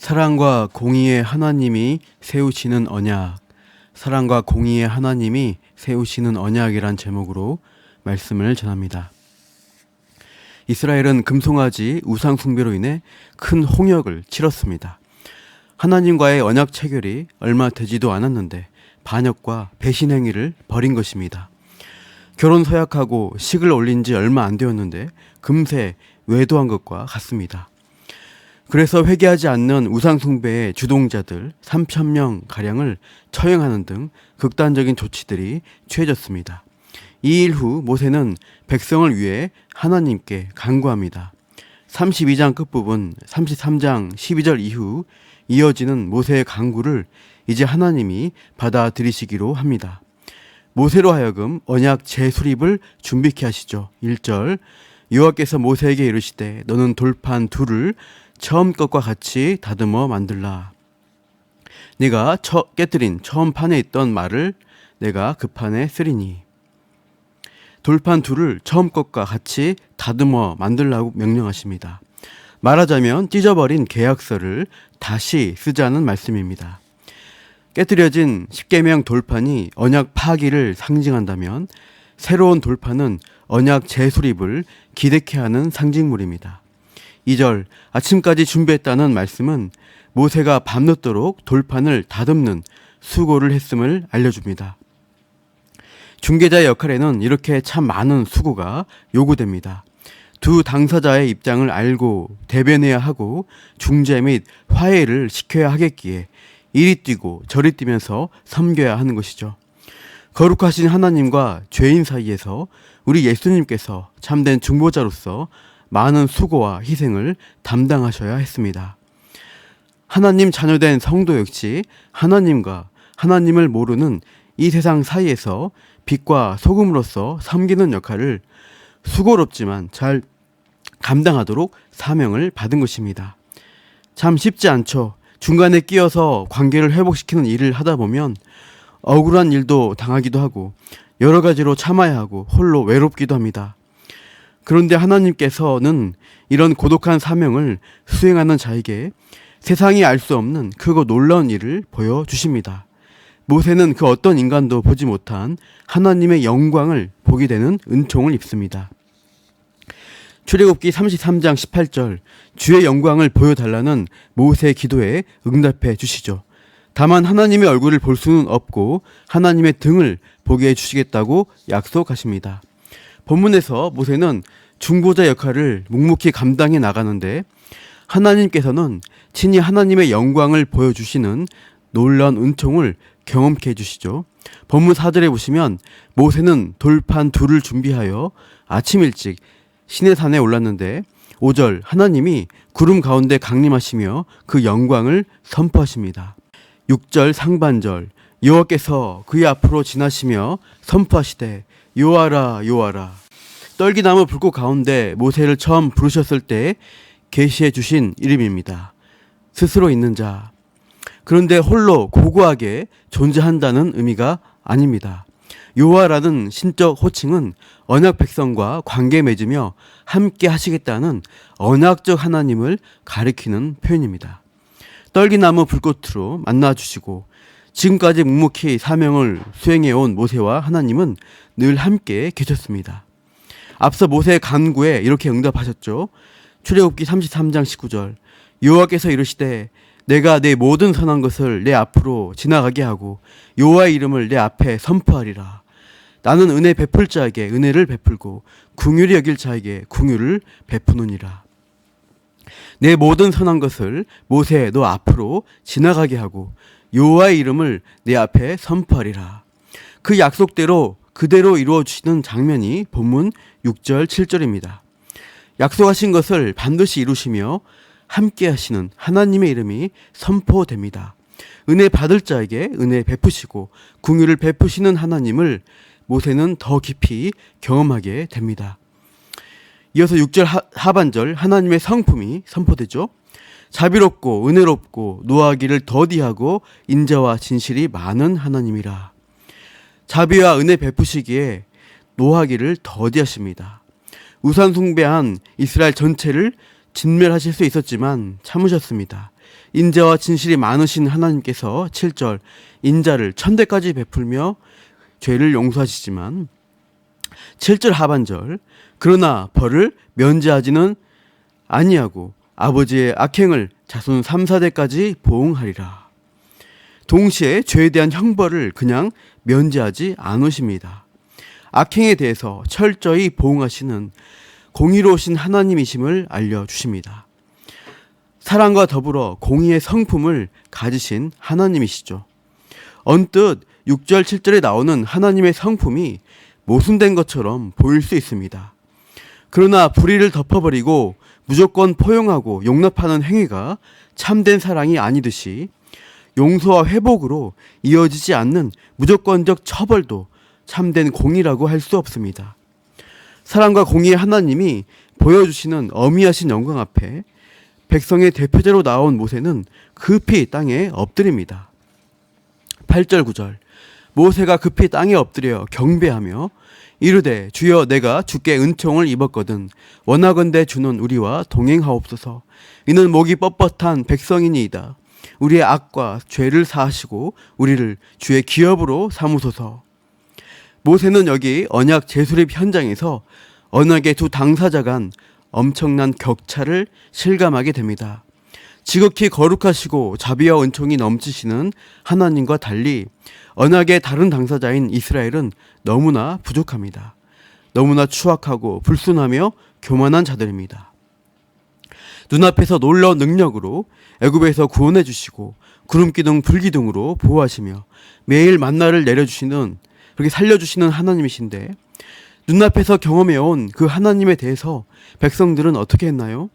사랑과 공의의 하나님이 세우시는 언약. 사랑과 공의의 하나님이 세우시는 언약이란 제목으로 말씀을 전합니다. 이스라엘은 금송아지 우상 숭배로 인해 큰 홍역을 치렀습니다. 하나님과의 언약 체결이 얼마 되지도 않았는데 반역과 배신 행위를 벌인 것입니다. 결혼 서약하고 식을 올린 지 얼마 안 되었는데 금세 외도한 것과 같습니다. 그래서 회개하지 않는 우상숭배의 주동자들 3천명 가량을 처형하는 등 극단적인 조치들이 취해졌습니다. 이 일 후 모세는 백성을 위해 하나님께 간구합니다. 32장 끝부분 33장 12절 이후 이어지는 모세의 간구를 이제 하나님이 받아들이시기로 합니다. 모세로 하여금 언약 재수립을 준비케 하시죠. 1절 여호와께서 모세에게 이르시되 너는 돌판 둘을 처음 것과 같이 다듬어 만들라. 네가 처, 깨뜨린 처음 판에 있던 말을 내가 그 판에 쓰리니. 돌판 둘을 처음 것과 같이 다듬어 만들라고 명령하십니다. 말하자면 찢어버린 계약서를 다시 쓰자는 말씀입니다. 깨뜨려진 십계명 돌판이 언약 파기를 상징한다면 새로운 돌판은 언약 재수립을 기대케 하는 상징물입니다. 2절 아침까지 준비했다는 말씀은 모세가 밤늦도록 돌판을 다듬는 수고를 했음을 알려줍니다. 중개자의 역할에는 이렇게 참 많은 수고가 요구됩니다. 두 당사자의 입장을 알고 대변해야 하고 중재 및 화해를 시켜야 하겠기에 이리 뛰고 저리 뛰면서 섬겨야 하는 것이죠. 거룩하신 하나님과 죄인 사이에서 우리 예수님께서 참된 중보자로서 많은 수고와 희생을 담당하셔야 했습니다. 하나님 자녀된 성도 역시 하나님과 하나님을 모르는 이 세상 사이에서 빛과 소금으로서 섬기는 역할을 수고롭지만 잘 감당하도록 사명을 받은 것입니다. 참 쉽지 않죠. 중간에 끼어서 관계를 회복시키는 일을 하다 보면 억울한 일도 당하기도 하고 여러 가지로 참아야 하고 홀로 외롭기도 합니다. 그런데 하나님께서는 이런 고독한 사명을 수행하는 자에게 세상이 알 수 없는 크고 놀라운 일을 보여주십니다. 모세는 그 어떤 인간도 보지 못한 하나님의 영광을 보게 되는 은총을 입습니다. 출애굽기 33장 18절 주의 영광을 보여달라는 모세의 기도에 응답해 주시죠. 다만 하나님의 얼굴을 볼 수는 없고 하나님의 등을 보게 해 주시겠다고 약속하십니다. 본문에서 모세는 중보자 역할을 묵묵히 감당해 나가는데 하나님께서는 친히 하나님의 영광을 보여주시는 놀라운 은총을 경험케 해주시죠. 본문 4절에 보시면 모세는 돌판 둘을 준비하여 아침 일찍 신의 산에 올랐는데 5절 하나님이 구름 가운데 강림하시며 그 영광을 선포하십니다. 6절 상반절 여호와께서 그의 앞으로 지나시며 선포하시되 요하라 요하라 떨기나무 불꽃 가운데 모세를 처음 부르셨을 때 계시해 주신 이름입니다. 스스로 있는 자. 그런데 홀로 고고하게 존재한다는 의미가 아닙니다. 요하라는 신적 호칭은 언약 백성과 관계 맺으며 함께 하시겠다는 언약적 하나님을 가리키는 표현입니다. 떨기나무 불꽃으로 만나 주시고 지금까지 묵묵히 사명을 수행해 온 모세와 하나님은 늘 함께 계셨습니다. 앞서 모세의 간구에 이렇게 응답하셨죠. 출애굽기 33장 19절 여호와께서 이르시되 내가 내 모든 선한 것을 내 앞으로 지나가게 하고 여호와의 이름을 내 앞에 선포하리라. 나는 은혜 베풀 자에게 은혜를 베풀고 궁휼히 여길 자에게 궁휼을 베푸느니라. 내 모든 선한 것을 모세 너 앞으로 지나가게 하고 여호와의 이름을 내 앞에 선포하리라. 그 약속대로 그대로 이루어 주시는 장면이 본문 6절 7절입니다. 약속하신 것을 반드시 이루시며 함께 하시는 하나님의 이름이 선포됩니다. 은혜 받을 자에게 은혜 베푸시고 궁유를 베푸시는 하나님을 모세는 더 깊이 경험하게 됩니다. 이어서 6절 하, 반절 하나님의 성품이 선포되죠. 자비롭고 은혜롭고 노하기를 더디하고 인자와 진실이 많은 하나님이라. 자비와 은혜 베푸시기에 노하기를 더디하십니다. 우산 숭배한 이스라엘 전체를 진멸하실 수 있었지만 참으셨습니다. 인자와 진실이 많으신 하나님께서 7절 인자를 천대까지 베풀며 죄를 용서하시지만 7절 하반절 그러나 벌을 면제하지는 아니하고 아버지의 악행을 자손 3, 4대까지 보응하리라. 동시에 죄에 대한 형벌을 그냥 면제하지 않으십니다. 악행에 대해서 철저히 보응하시는 공의로우신 하나님이심을 알려주십니다. 사랑과 더불어 공의의 성품을 가지신 하나님이시죠. 언뜻 6절, 7절에 나오는 하나님의 성품이 모순된 것처럼 보일 수 있습니다. 그러나 불의를 덮어버리고 무조건 포용하고 용납하는 행위가 참된 사랑이 아니듯이 용서와 회복으로 이어지지 않는 무조건적 처벌도 참된 공의라고 할 수 없습니다. 사랑과 공의의 하나님이 보여주시는 어미하신 영광 앞에 백성의 대표자로 나온 모세는 급히 땅에 엎드립니다. 8절 9절 모세가 급히 땅에 엎드려 경배하며 이르되 주여 내가 주께 은총을 입었거든. 원하건대 주는 우리와 동행하옵소서. 이는 목이 뻣뻣한 백성이니이다. 우리의 악과 죄를 사하시고 우리를 주의 기업으로 삼으소서. 모세는 여기 언약 재수립 현장에서 언약의 두 당사자 간 엄청난 격차를 실감하게 됩니다. 지극히 거룩하시고 자비와 은총이 넘치시는 하나님과 달리 언약의 다른 당사자인 이스라엘은 너무나 부족합니다. 너무나 추악하고 불순하며 교만한 자들입니다. 눈앞에서 놀라운 능력으로 애굽에서 구원해 주시고 구름 기둥 불 기둥으로 보호하시며 매일 만나를 내려 주시는 그렇게 살려 주시는 하나님이신데 눈앞에서 경험해 온 그 하나님에 대해서 백성들은 어떻게 했나요?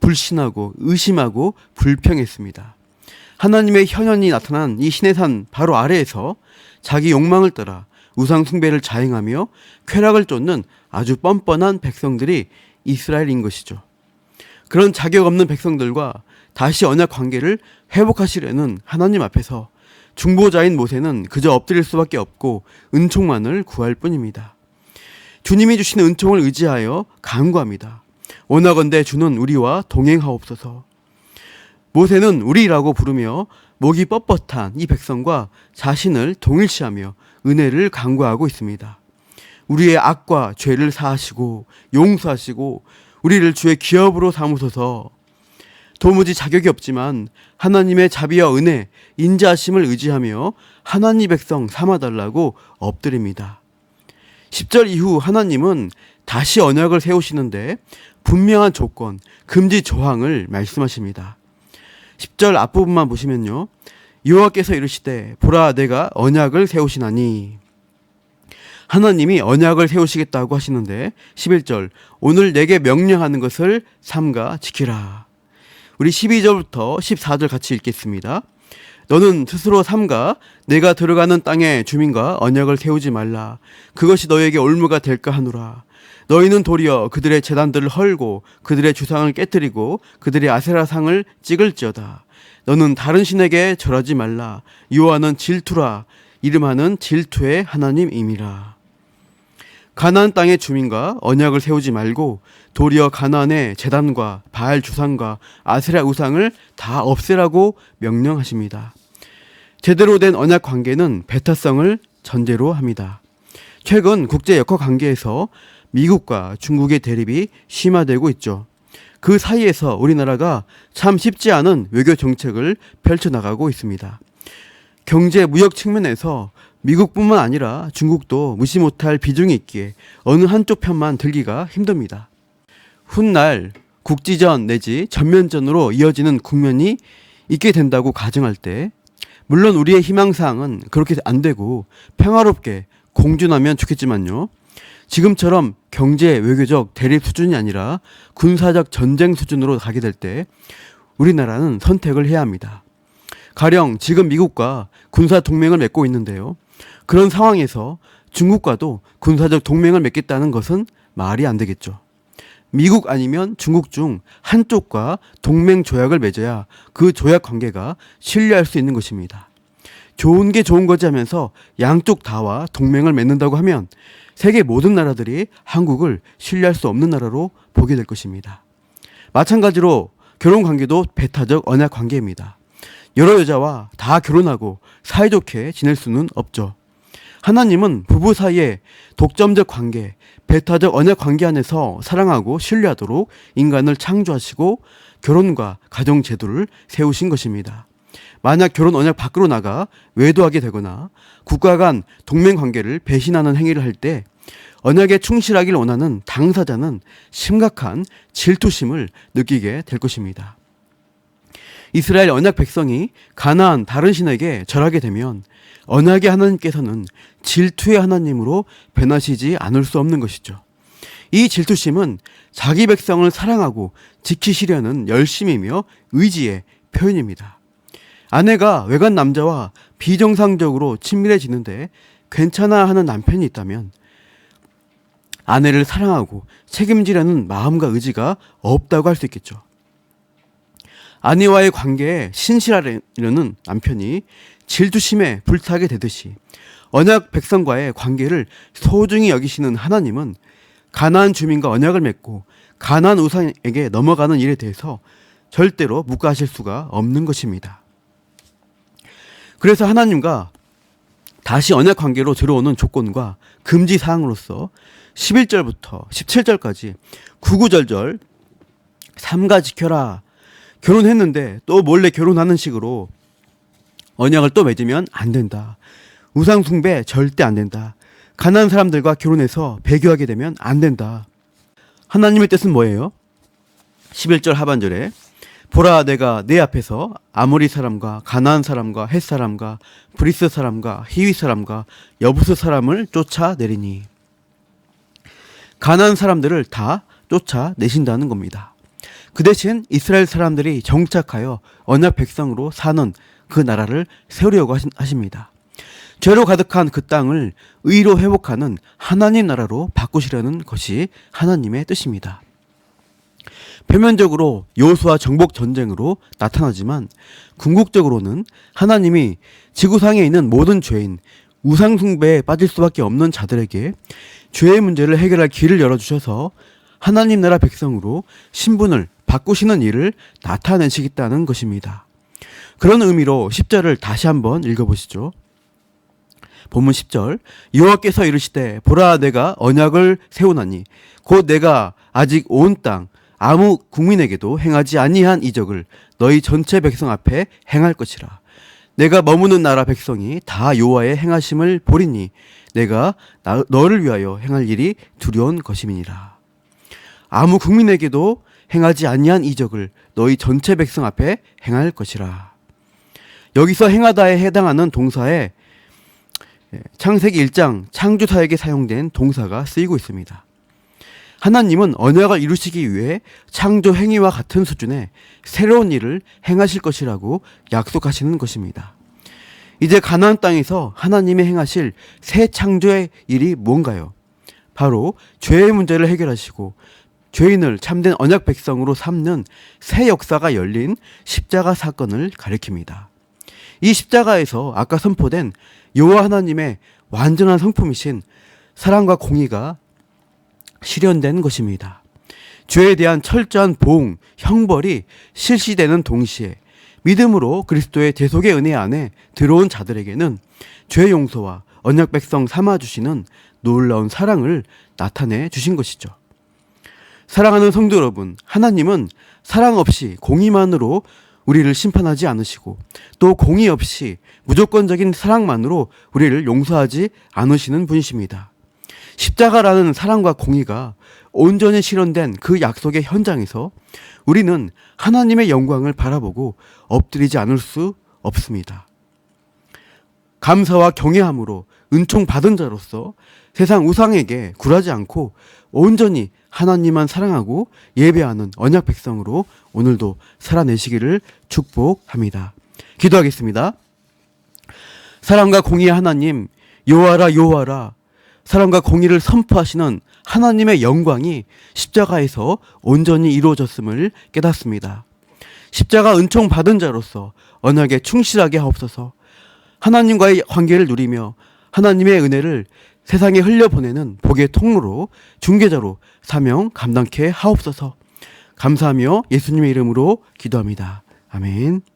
불신하고 의심하고 불평했습니다. 하나님의 현현이 나타난 이 신의 산 바로 아래에서 자기 욕망을 따라 우상 숭배를 자행하며 쾌락을 쫓는 아주 뻔뻔한 백성들이 이스라엘인 것이죠. 그런 자격 없는 백성들과 다시 언약 관계를 회복하시려는 하나님 앞에서 중보자인 모세는 그저 엎드릴 수밖에 없고 은총만을 구할 뿐입니다. 주님이 주시는 은총을 의지하여 간구합니다. 원하건대 주는 우리와 동행하옵소서. 모세는 우리라고 부르며 목이 뻣뻣한 이 백성과 자신을 동일시하며 은혜를 간구하고 있습니다. 우리의 악과 죄를 사하시고 용서하시고 우리를 주의 기업으로 삼으소서. 도무지 자격이 없지만 하나님의 자비와 은혜, 인자하심을 의지하며 하나님 백성 삼아 달라고 엎드립니다. 10절 이후 하나님은 다시 언약을 세우시는데 분명한 조건, 금지 조항을 말씀하십니다. 10절 앞부분만 보시면요. 여호와께서 이르시되 보라 내가 언약을 세우시나니 하나님이 언약을 세우시겠다고 하시는데 11절 오늘 내게 명령하는 것을 삼가 지키라. 우리 12절부터 14절 같이 읽겠습니다. 너는 스스로 삼가 내가 들어가는 땅의 주민과 언약을 세우지 말라. 그것이 너에게 올무가 될까 하노라. 너희는 도리어 그들의 재단들을 헐고 그들의 주상을 깨뜨리고 그들의 아세라상을 찍을지어다. 너는 다른 신에게 절하지 말라. 요하는 질투라. 이름하는 질투의 하나님임이라. 가나안 땅의 주민과 언약을 세우지 말고 도리어 가나안의 재단과 바알 주상과 아세라 우상을 다 없애라고 명령하십니다. 제대로 된 언약 관계는 배타성을 전제로 합니다. 최근 국제 역학 관계에서 미국과 중국의 대립이 심화되고 있죠. 그 사이에서 우리나라가 참 쉽지 않은 외교 정책을 펼쳐나가고 있습니다. 경제 무역 측면에서 미국뿐만 아니라 중국도 무시 못할 비중이 있기에 어느 한쪽 편만 들기가 힘듭니다. 훗날 국지전 내지 전면전으로 이어지는 국면이 있게 된다고 가정할 때 물론 우리의 희망사항은 그렇게 안 되고 평화롭게 공존하면 좋겠지만요. 지금처럼 경제 외교적 대립 수준이 아니라 군사적 전쟁 수준으로 가게 될 때 우리나라는 선택을 해야 합니다. 가령 지금 미국과 군사 동맹을 맺고 있는데요. 그런 상황에서 중국과도 군사적 동맹을 맺겠다는 것은 말이 안 되겠죠. 미국 아니면 중국 중 한쪽과 동맹 조약을 맺어야 그 조약 관계가 신뢰할 수 있는 것입니다. 좋은 게 좋은 거지 하면서 양쪽 다와 동맹을 맺는다고 하면 세계 모든 나라들이 한국을 신뢰할 수 없는 나라로 보게 될 것입니다. 마찬가지로 결혼 관계도 배타적 언약 관계입니다. 여러 여자와 다 결혼하고 사이좋게 지낼 수는 없죠. 하나님은 부부 사이에 독점적 관계, 배타적 언약 관계 안에서 사랑하고 신뢰하도록 인간을 창조하시고 결혼과 가정 제도를 세우신 것입니다. 만약 결혼 언약 밖으로 나가 외도하게 되거나 국가 간 동맹 관계를 배신하는 행위를 할 때 언약에 충실하길 원하는 당사자는 심각한 질투심을 느끼게 될 것입니다. 이스라엘 언약 백성이 가나안 다른 신에게 절하게 되면 언약의 하나님께서는 질투의 하나님으로 변하시지 않을 수 없는 것이죠. 이 질투심은 자기 백성을 사랑하고 지키시려는 열심이며 의지의 표현입니다. 아내가 외간 남자와 비정상적으로 친밀해지는데 괜찮아 하는 남편이 있다면 아내를 사랑하고 책임지려는 마음과 의지가 없다고 할 수 있겠죠. 아내와의 관계에 신실하려는 남편이 질투심에 불타게 되듯이 언약 백성과의 관계를 소중히 여기시는 하나님은 가나안 주민과 언약을 맺고 가나안 우상에게 넘어가는 일에 대해서 절대로 묵과하실 수가 없는 것입니다. 그래서 하나님과 다시 언약 관계로 들어오는 조건과 금지 사항으로서 11절부터 17절까지 구구절절 삼가 지켜라. 결혼했는데 또 몰래 결혼하는 식으로 언약을 또 맺으면 안 된다. 우상 숭배 절대 안 된다. 가난한 사람들과 결혼해서 배교하게 되면 안 된다. 하나님의 뜻은 뭐예요? 11절 하반절에 보라 내가 내 앞에서 아모리 사람과 가나안 사람과 헷 사람과 브리스 사람과 히위 사람과 여부스 사람을 쫓아내리니 가나안 사람들을 다 쫓아내신다는 겁니다. 그 대신 이스라엘 사람들이 정착하여 언약 백성으로 사는 그 나라를 세우려고 하십니다. 죄로 가득한 그 땅을 의로 회복하는 하나님 나라로 바꾸시려는 것이 하나님의 뜻입니다. 표면적으로 요수와 정복 전쟁으로 나타나지만 궁극적으로는 하나님이 지구상에 있는 모든 죄인 우상 숭배에 빠질 수밖에 없는 자들에게 죄의 문제를 해결할 길을 열어 주셔서 하나님 나라 백성으로 신분을 바꾸시는 일을 나타내시겠다는 것입니다. 그런 의미로 10절을 다시 한번 읽어 보시죠. 본문 10절 여호와께서 이르시되 보라 내가 언약을 세우나니 곧 내가 아직 온 땅 아무 국민에게도 행하지 아니한 이적을 너희 전체 백성 앞에 행할 것이라. 내가 머무는 나라 백성이 다 여호와의 행하심을 보리니 내가 나, 너를 위하여 행할 일이 두려운 것임이니라. 아무 국민에게도 행하지 아니한 이적을 너희 전체 백성 앞에 행할 것이라. 여기서 행하다에 해당하는 동사에 창세기 1장 창조사에게 사용된 동사가 쓰이고 있습니다. 하나님은 언약을 이루시기 위해 창조 행위와 같은 수준의 새로운 일을 행하실 것이라고 약속하시는 것입니다. 이제 가나안 땅에서 하나님이 행하실 새 창조의 일이 뭔가요? 바로 죄의 문제를 해결하시고 죄인을 참된 언약 백성으로 삼는 새 역사가 열린 십자가 사건을 가리킵니다. 이 십자가에서 아까 선포된 여호와 하나님의 완전한 성품이신 사랑과 공의가 실현된 것입니다. 죄에 대한 철저한 보응, 형벌이 실시되는 동시에 믿음으로 그리스도의 대속의 은혜 안에 들어온 자들에게는 죄 용서와 언약 백성 삼아 주시는 놀라운 사랑을 나타내 주신 것이죠. 사랑하는 성도 여러분, 하나님은 사랑 없이 공의만으로 우리를 심판하지 않으시고 또 공의 없이 무조건적인 사랑만으로 우리를 용서하지 않으시는 분이십니다. 십자가라는 사랑과 공의가 온전히 실현된 그 약속의 현장에서 우리는 하나님의 영광을 바라보고 엎드리지 않을 수 없습니다. 감사와 경외함으로 은총 받은 자로서 세상 우상에게 굴하지 않고 온전히 하나님만 사랑하고 예배하는 언약 백성으로 오늘도 살아내시기를 축복합니다. 기도하겠습니다. 사랑과 공의의 하나님, 요하라 요하라 사랑과 공의를 선포하시는 하나님의 영광이 십자가에서 온전히 이루어졌음을 깨닫습니다. 십자가 은총 받은 자로서 언약에 충실하게 하옵소서. 하나님과의 관계를 누리며 하나님의 은혜를 세상에 흘려보내는 복의 통로로 중개자로 사명 감당케 하옵소서. 감사하며 예수님의 이름으로 기도합니다. 아멘.